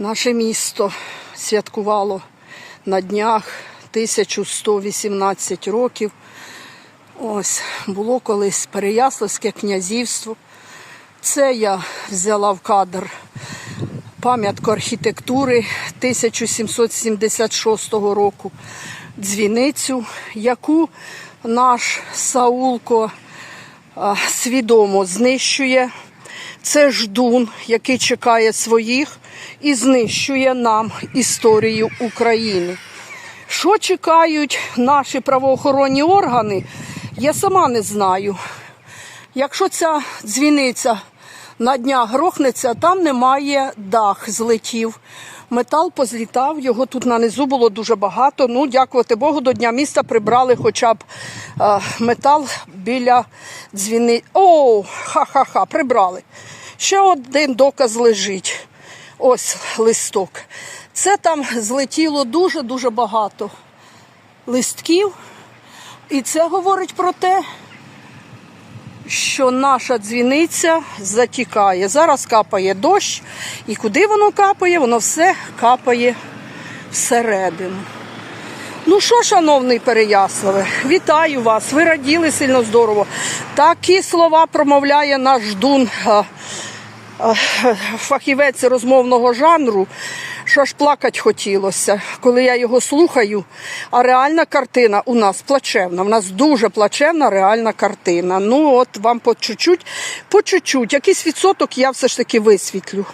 Наше місто святкувало на днях 1118 років. Ось було колись Переяславське князівство. Це я взяла в кадр пам'ятку архітектури 1776 року. Дзвіницю, яку наш Саулко свідомо знищує. Це ждун, який чекає своїх і знищує нам історію України. Що чекають наші правоохоронні органи, я сама не знаю. Якщо ця дзвіниця на днях грохнеться, там немає дах, злетів. Метал позлітав, його тут на низу було дуже багато. Ну, дякувати Богу, до Дня міста прибрали хоча б е, метал біля дзвіни. О, ха-ха-ха, прибрали. Ще один доказ лежить. Ось листок. Це там злетіло дуже-дуже багато листків. І це говорить про те, що наша дзвіниця затікає. Зараз капає дощ, і куди воно капає, воно все капає всередину. Ну що, шановний Переяславе, вітаю вас. Ви раділи сильно здорово. Такі слова промовляє наш а, фахівець розмовного жанру, що аж плакать хотілося, коли я його слухаю. А реальна картина у нас плачевна. У нас дуже плачевна реальна картина. Ну, от вам по чуть-чуть, по чуть-чуть, якийсь відсоток я все ж таки висвітлю.